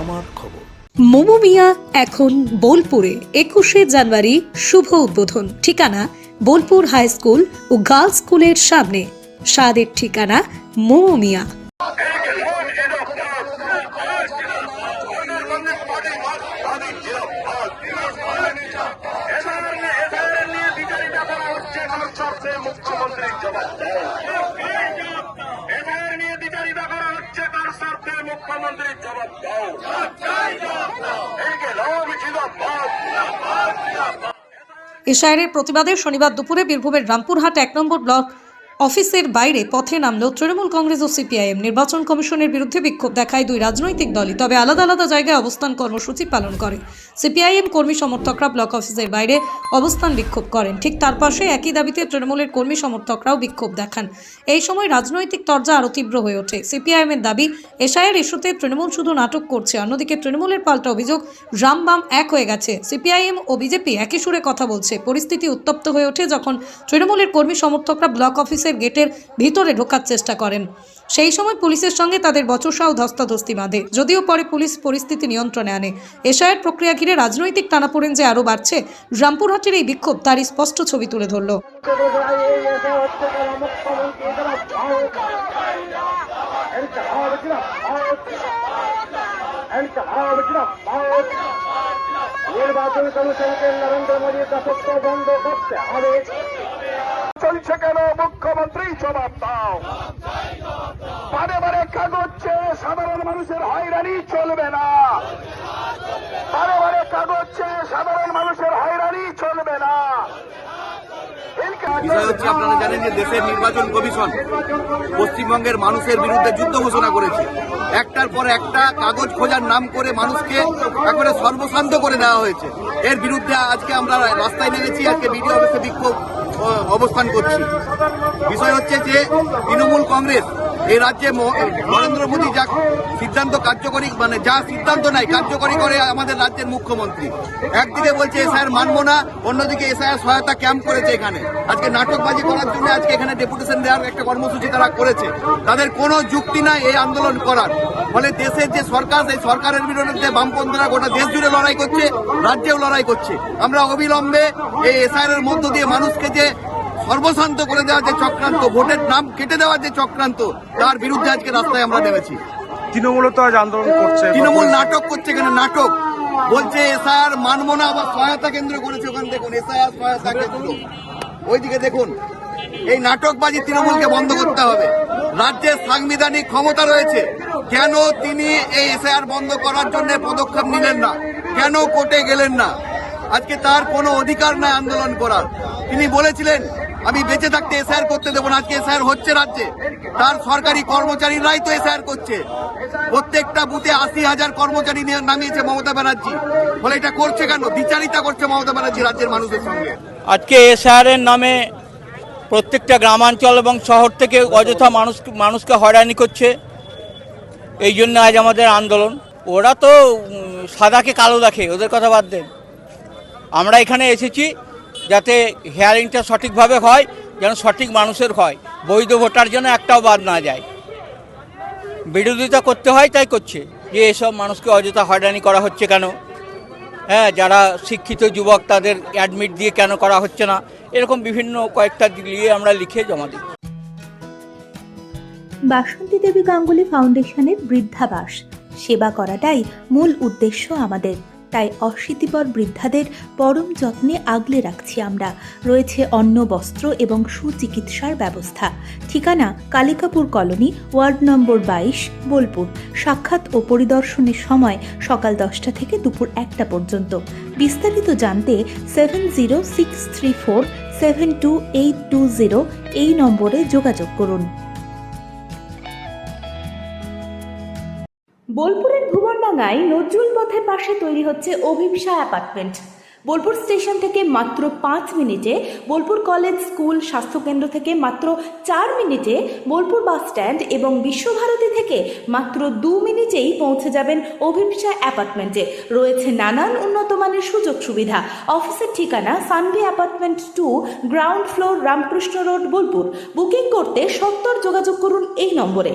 আমার খবর। মোমো মিয়া এখন বোলপুরে, একুশে জানুয়ারি, শুভ উদ্বোধন। ঠিকানা, বোলপুর হাই স্কুল ও গার্লস স্কুলের সামনে। স্বাদের ঠিকানা, মোমো মিয়া মুখ্যমন্ত্রীর জবাব এবার নিয়ে বিচারিতা করা হচ্ছে তার মুখ্যমন্ত্রীর জবাব দাও। এশায়ারের প্রতিবাদে শনিবার দুপুরে বীরভূমের রামপুরহাট এক নম্বর ব্লক অফিসের বাইরে পথে নামল তৃণমূল কংগ্রেস ও সিপিআইএম। নির্বাচন কমিশনের বিরুদ্ধে বিক্ষোভ দেখায় দুই রাজনৈতিক দলই, তবে আলাদা আলাদা জায়গায় অবস্থান কর্মসূচি পালন করে। সিপিআইএম কর্মী সমর্থকরা ব্লক অফিসের বাইরে অবস্থান বিক্ষোভ করেন। ঠিক তার পাশে একই দাবিতে তৃণমূলের কর্মী সমর্থকরাও বিক্ষোভ দেখান। এই সময় রাজনৈতিক তরজা আরও তীব্র হয়ে ওঠে। সিপিআইএম এর দাবি এশায়ের ইস্যুতে তৃণমূল শুধু নাটক করছে, অন্যদিকে তৃণমূলের পাল্টা অভিযোগ রাম বাম এক হয়ে গেছে। সিপিআইএম ও বিজেপি একই সুরে কথা বলছে। পরিস্থিতি উত্তপ্ত হয়ে ওঠে যখন তৃণমূলের কর্মী সমর্থকরা ব্লক অফিসের গেটের ভিতরে ঢোকার চেষ্টা করেন। সেই সময় পুলিশের সঙ্গে তাদের বচসা ও ধস্তাধস্তি বাঁধে। যদিও পরে পুলিশ পরিস্থিতি নিয়ন্ত্রণে আনে। এশায়ের প্রক্রিয়া ঘিরে রাজনৈতিক টানাপোড়েন যে আরও বাড়ছে। রামপুরহাটের এই বিক্ষোভ তারই স্পষ্ট ছবি তুলে ধরল। নির্বাচন কমিশনকে নরেন্দ্র মোদীর দাসত্ব বন্ধ করতে হবে। জবাব দাও। বারে বারে কাগজ চেয়ে সাধারণ মানুষের হয়রানি চলবে না। বারে বারে কাগজ চেয়ে সাধারণ মানুষের হয়রানি চলবে না। বিষয় হচ্ছে আপনারা জানেন যে দেশের নির্বাচন কমিশন পশ্চিমবঙ্গের মানুষের বিরুদ্ধে যুদ্ধ ঘোষণা করেছে। একটার পর একটা কাগজ খোঁজার নাম করে মানুষকে একবারে সর্বশান্ত করে দেওয়া হয়েছে। এর বিরুদ্ধে আজকে আমরা রাস্তায় নেমেছি, আজকে বিডিও অফিসে বিক্ষোভ অবস্থান করছি। বিষয় হচ্ছে যে তৃণমূল কংগ্রেস এই রাজ্যে নরেন্দ্র মোদী যা সিদ্ধান্ত কার্যকরী মানে যা সিদ্ধান্ত নেয় কার্যকরী করে আমাদের রাজ্যের মুখ্যমন্ত্রী। একদিকে বলছে এসআইআর মানবো না, অন্যদিকে এসআইআর সহায়তা ক্যাম্প করেছে এখানে। আজকে নাটকবাজি করার জন্য আজকে এখানে ডেপুটেশন দেওয়ার একটা কর্মসূচি তারা করেছে। তাদের কোনো যুক্তি নাই এই আন্দোলন করার। ফলে দেশের যে সরকার, সেই সরকারের বিরুদ্ধে বামপন্থীরা গোটা দেশ জুড়ে লড়াই করছে, রাজ্যেও লড়াই করছে। আমরা অবিলম্বে এই এসআইআর এর মধ্য দিয়ে মানুষকে যে সর্বশান্ত করে দেওয়ার যে চক্রান্ত ভোটের নাম কেটে দেওয়ার যে চক্রান্ত তার বিরুদ্ধে আজকে রাস্তায় আমরা নেমেছি। তৃণমূলও তো আজ আন্দোলন করছে তৃণমূল নাটক করছে এখানে নাটক। বলছে এসআর মানবো না আবার সহায়তা কেন্দ্র করেছে ওখানে দেখুন এসআর সহায়তা কেন্দ্র। ওইদিকে দেখুন এই নাটকবাজি তৃণমূলকে বন্ধ করতে হবে। রাজ্যের সাংবিধানিক ক্ষমতা রয়েছে। কেন তিনি এই এসআর বন্ধ করার জন্য পদক্ষেপ নিলেন না? কেন কোর্টে গেলেন না? আজকে তার কোনো অধিকার নাই আন্দোলন করার। তিনি বলেছিলেন আমি বেঁচে থাকতে এসআর করতে দেবো না, আজকে এসআর হচ্ছে রাজ্যে। তার সরকারি কর্মচারীরাই তো এসআর করছে। প্রত্যেকটা বুথে আশি হাজার কর্মচারী নামিয়েছে মমতা ব্যানার্জি। ফলে এটা করছে কেন? বিচারিতা করছে মমতা ব্যানার্জি রাজ্যের মানুষের সঙ্গে। আজকে এসআরের নামে প্রত্যেকটা গ্রামাঞ্চল এবং শহর থেকে অযথা মানুষ মানুষকে হয়রানি করছে। এই জন্য আজ আমাদের আন্দোলন। ওরা তো সাদাকে কালো দেখে, ওদের কথা বাদ দেন। আমরা এখানে এসেছি যাতে হিয়ারিংটা সঠিকভাবে হয়, যেন সঠিক মানুষের হয়। বৈধ ভোটার যেন একটাও বাদ না যায়। বিরোধিতা করতে হয়, তাই করছে। যে এসব মানুষকে অযথা হয়রানি করা হচ্ছে কেন? হ্যাঁ যারা শিক্ষিত যুবক, তাদের অ্যাডমিট দিয়ে কেন করা হচ্ছে না? এরকম বিভিন্ন কয়েকটা দিয়ে আমরা লিখে জমা দিই। বাসন্তী দেবী গাঙ্গুলি ফাউন্ডেশনের বৃদ্ধাবাস। সেবা করাটাই মূল উদ্দেশ্য আমাদের। তাই অশীতিপর বৃদ্ধাদের পরম যত্নে আগলে রাখছি আমরা। রয়েছে অন্ন, বস্ত্র এবং সুচিকিৎসার ব্যবস্থা। ঠিকানা কালিকাপুর কলোনি, ওয়ার্ড নম্বর বাইশ, বোলপুর। সাক্ষাৎ ও পরিদর্শনের সময় সকাল দশটা থেকে দুপুর একটা পর্যন্ত। বিস্তারিত জানতে seven zero six three four seven two eight two zero এই নম্বরে যোগাযোগ করুন। বোলপুরের ভুবনডাঙ্গায় নজরুল পথের পাশে তৈরি হচ্ছে অভিপসা অ্যাপার্টমেন্ট বোলপুর স্টেশন থেকে মাত্র পাঁচ মিনিটে, বোলপুর কলেজ, স্কুল, স্বাস্থ্যকেন্দ্র থেকে মাত্র চার মিনিটে বোলপুর বাস স্ট্যান্ড এবং বিশ্বভারতী থেকে মাত্র দু মিনিটেই পৌঁছে যাবেন অভিপসা অ্যাপার্টমেন্টে রয়েছে নানান উন্নত মানের সুযোগ সুবিধা। অফিসের ঠিকানা Sanvi apartment two ground floor Ramakrishna road Bolpur. Booking করতে সত্তর যোগাযোগ করুন এই নম্বরে।